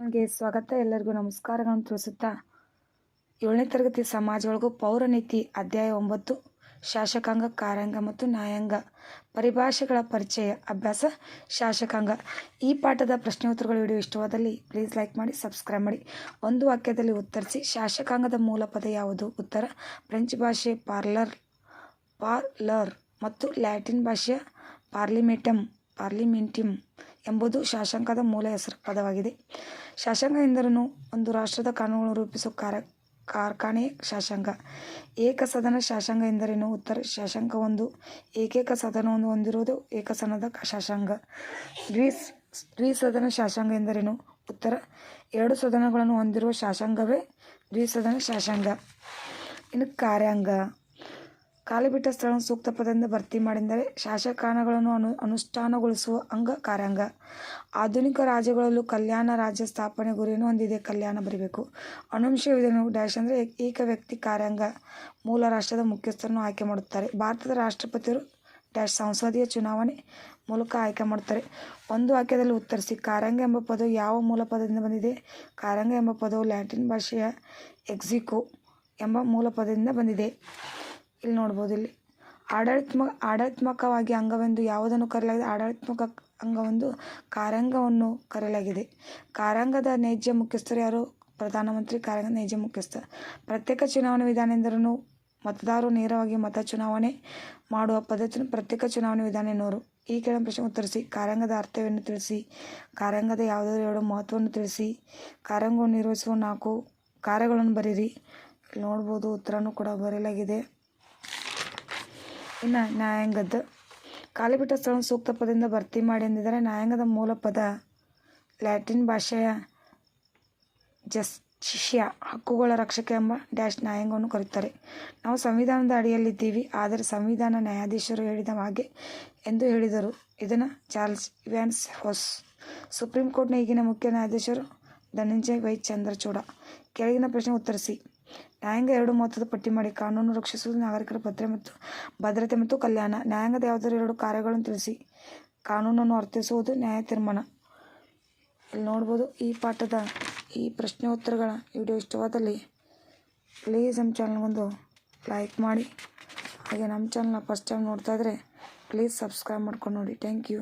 ನನಗೆ ಸ್ವಾಗತ. ಎಲ್ಲರಿಗೂ ನಮಸ್ಕಾರಗಳನ್ನು ತಿಳಿಸುತ್ತಾ, ಏಳನೇ ತರಗತಿ ಸಮಾಜ ಒಳಗೂ ಪೌರ ನೀತಿ ಅಧ್ಯಾಯ ಒಂಬತ್ತು, ಶಾಸಕಾಂಗ, ಕಾರ್ಯಾಂಗ ಮತ್ತು ನ್ಯಾಯಾಂಗ. ಪರಿಭಾಷೆಗಳ ಪರಿಚಯ, ಅಭ್ಯಾಸ, ಶಾಸಕಾಂಗ. ಈ ಪಾಠದ ಪ್ರಶ್ನೆ ಉತ್ತರಗಳು ವಿಡಿಯೋ ಇಷ್ಟವಾದಲ್ಲಿ ಪ್ಲೀಸ್ ಲೈಕ್ ಮಾಡಿ ಸಬ್ಸ್ಕ್ರೈಬ್ ಮಾಡಿ. ಒಂದು ವಾಕ್ಯದಲ್ಲಿ ಉತ್ತರಿಸಿ, ಶಾಸಕಾಂಗದ ಮೂಲ ಪದ ಯಾವುದು? ಉತ್ತರ, ಫ್ರೆಂಚ್ ಭಾಷೆ ಪಾರ್ಲರ್ ಪಾರ್ಲರ್ ಮತ್ತು ಲ್ಯಾಟಿನ್ ಭಾಷೆಯ ಪಾರ್ಲಿಮೆಟಮ್ ಪಾರ್ಲಿಮೆಂಟಿಮ್ ಎಂಬುದು ಶಾಸಕಾಂಗದ ಮೂಲ ಹೆಸರು, ಪದವಾಗಿದೆ. ಶಾಸಕಾಂಗ ಎಂದರೇನು? ಒಂದು ರಾಷ್ಟ್ರದ ಕಾನೂನುಗಳನ್ನು ರೂಪಿಸುವ ಕಾರ, ಕಾರ್ಖಾನೆ ಶಾಸಕಾಂಗ ಏಕಸದನ ಶಾಸಕಾಂಗ ಎಂದರೇನು? ಉತ್ತರ ಶಾಸಕಾಂಗ ಒಂದು. ಏಕೈಕ ಸದನವನ್ನು ಹೊಂದಿರುವುದು ಏಕಸನದ ಶಾಸಕಾಂಗ ದ್ವಿಸ್ ದ್ವಿಸದನ ಶಾಸಕಾಂಗ ಎಂದರೇನು? ಉತ್ತರ. ಎರಡು ಸದನಗಳನ್ನು ಹೊಂದಿರುವ ಶಾಸಕಾಂಗವೇ ದ್ವಿಸದನ ಶಾಸಕಾಂಗ ಇನ್ನು ಕಾರ್ಯಾಂಗ. ಖಾಲಿ ಬಿಟ್ಟ ಸ್ಥಳವನ್ನು ಸೂಕ್ತ ಪದದಿಂದ ಭರ್ತಿ ಮಾಡಿದರೆ ಶಾಸಕಾನಗಳನ್ನು ಅನು, ಅನುಷ್ಠಾನಗೊಳಿಸುವ ಅಂಗ ಕಾರ್ಯಾಂಗ. ಆಧುನಿಕ ರಾಜ್ಯಗಳಲ್ಲೂ ಕಲ್ಯಾಣ ರಾಜ್ಯ ಸ್ಥಾಪನೆ ಗುರಿಯನ್ನು ಹೊಂದಿದೆ. ಕಲ್ಯಾಣ ಬರಿಬೇಕು. ಅನುಂಶ ವಿಧಾನವು ಡ್ಯಾಶ್ ಅಂದರೆ ಏಕ ವ್ಯಕ್ತಿ ಕಾರ್ಯಾಂಗ. ಮೂಲ ರಾಷ್ಟ್ರದ ಮುಖ್ಯಸ್ಥರನ್ನು ಆಯ್ಕೆ ಮಾಡುತ್ತಾರೆ. ಭಾರತದ ರಾಷ್ಟ್ರಪತಿಯರು ಡ್ಯಾಶ್ ಸಂಸದೀಯ ಚುನಾವಣೆ ಮೂಲಕ ಆಯ್ಕೆ ಮಾಡುತ್ತಾರೆ. ಒಂದು ವಾಕ್ಯದಲ್ಲಿ ಉತ್ತರಿಸಿ, ಕಾರ್ಯಾಂಗ ಎಂಬ ಪದವು ಯಾವ ಮೂಲ ಪದದಿಂದ ಬಂದಿದೆ? ಕಾರ್ಯಾಂಗ ಎಂಬ ಪದವು ಲ್ಯಾಟಿನ್ ಭಾಷೆಯ ಎಕ್ಸಿಕೋ ಎಂಬ ಮೂಲ ಪದದಿಂದ ಬಂದಿದೆ. ಇಲ್ಲಿ ನೋಡ್ಬೋದು ಇಲ್ಲಿ. ಆಡಳಿತಾತ್ಮಕ ಆಡಳಿತಾತ್ಮಕವಾಗಿ ಅಂಗವೆಂದು ಯಾವುದನ್ನು ಕರೆಯಲಾಗಿದೆ? ಆಡಳಿತಾತ್ಮಕ ಅಂಗವೆಂದು ಕಾರ್ಯಾಂಗವನ್ನು ಕರೆಯಲಾಗಿದೆ. ಕಾರ್ಯಾಂಗದ ನೈಜ ಮುಖ್ಯಸ್ಥರು ಯಾರು? ಪ್ರಧಾನಮಂತ್ರಿ ಕಾರ್ಯಾಂಗದ ನೈಜ ಮುಖ್ಯಸ್ಥ. ಪ್ರತ್ಯೇಕ ಚುನಾವಣಾ ವಿಧಾನ ಎಂದರೂ ಮತದಾರರು ನೇರವಾಗಿ ಮತ ಚುನಾವಣೆ ಮಾಡುವ ಪದ್ಧತಿ ಪ್ರತ್ಯೇಕ ಚುನಾವಣೆ ವಿಧಾನ ಎನ್ನುವರು. ಈ ಕೆಳಗಿನ ಪ್ರಶ್ನೆ ಉತ್ತರಿಸಿ ಕಾರ್ಯಾಂಗದ ಅರ್ಥವನ್ನು ತಿಳಿಸಿ? ಕಾರ್ಯಾಂಗದ ಯಾವುದಾದರೂ ಎರಡು ಮಹತ್ವವನ್ನು ತಿಳಿಸಿ. ಕಾರ್ಯಾಂಗವನ್ನು ನಿರ್ವಹಿಸುವ ನಾಲ್ಕು ಕಾರ್ಯಗಳನ್ನು ಬರೀರಿ ನೋಡ್ಬೋದು ಉತ್ತರನೂ ಕೂಡ ಬರೆಯಲಾಗಿದೆ. ಇನ್ನು ನ್ಯಾಯಾಂಗದ ಖಾಲಿ ಬಿಟ್ಟ ಸ್ಥಳವನ್ನು ಸೂಕ್ತ ಪದದಿಂದ ಭರ್ತಿ ಮಾಡಿ ಎಂದಿದ್ದಾರೆ. ನ್ಯಾಯಾಂಗದ ಮೂಲ ಪದ ಲ್ಯಾಟಿನ್ ಭಾಷೆಯ ಜಸ್ಟಿಷಿಯಾ, ಹಕ್ಕುಗಳ ರಕ್ಷಕ ಎಂಬ ಡ್ಯಾಶ್ ನ್ಯಾಯಾಂಗವನ್ನು ಕರೆಯುತ್ತಾರೆ. ನಾವು ಸಂವಿಧಾನದ ಅಡಿಯಲ್ಲಿದ್ದೀವಿ, ಆದರೆ ಸಂವಿಧಾನ ನ್ಯಾಯಾಧೀಶರು ಹೇಳಿದ ಹಾಗೆ ಎಂದು ಹೇಳಿದರು. ಇದನ್ನು ಚಾರ್ಲ್ಸ್ ಇವ್ಯಾನ್ಸ್ ಹೊಸ್, ಸುಪ್ರೀಂ ಕೋರ್ಟ್ನ ಈಗಿನ ಮುಖ್ಯ ನ್ಯಾಯಾಧೀಶರು ಧನಂಜಯ್ ವೈ ಚಂದ್ರಚೂಡ, ಕೆಳಗಿನ ಪ್ರಶ್ನೆ ಉತ್ತರಿಸಿ. ನ್ಯಾಯಾಂಗ ಎರಡು ಮಹತ್ವದ ಪಟ್ಟಿ ಮಾಡಿ ಕಾನೂನು ರಕ್ಷಿಸುವುದು ನಾಗರಿಕರ ಭದ್ರತೆ ಮತ್ತು ಭದ್ರತೆ ಮತ್ತು ಕಲ್ಯಾಣ. ನ್ಯಾಯಾಂಗದ ಯಾವುದಾದ್ರು ಎರಡು ಕಾರ್ಯಗಳನ್ನು ತಿಳಿಸಿ. ಕಾನೂನನ್ನು ಅರ್ಥೈಸುವುದು ನ್ಯಾಯ ತೀರ್ಮಾನ. ಇಲ್ಲಿ ನೋಡ್ಬೋದು ಈ ಪಾಠದ ಈ ಪ್ರಶ್ನೆ ಉತ್ತರಗಳ ವಿಡಿಯೋ ಇಷ್ಟವಾದಲ್ಲಿ ಪ್ಲೀಸ್ ನಮ್ಮ ಚಾನಲ್ಗೊಂದು ಲೈಕ್ ಮಾಡಿ. ಹಾಗೆ ನಮ್ಮ ಚಾನಲ್ನ ಫಸ್ಟ್ ಟೈಮ್ ನೋಡ್ತಾ ಇದ್ದರೆ ಪ್ಲೀಸ್ ಸಬ್ಸ್ಕ್ರೈಬ್ ಮಾಡ್ಕೊಂಡು ನೋಡಿ. Thank you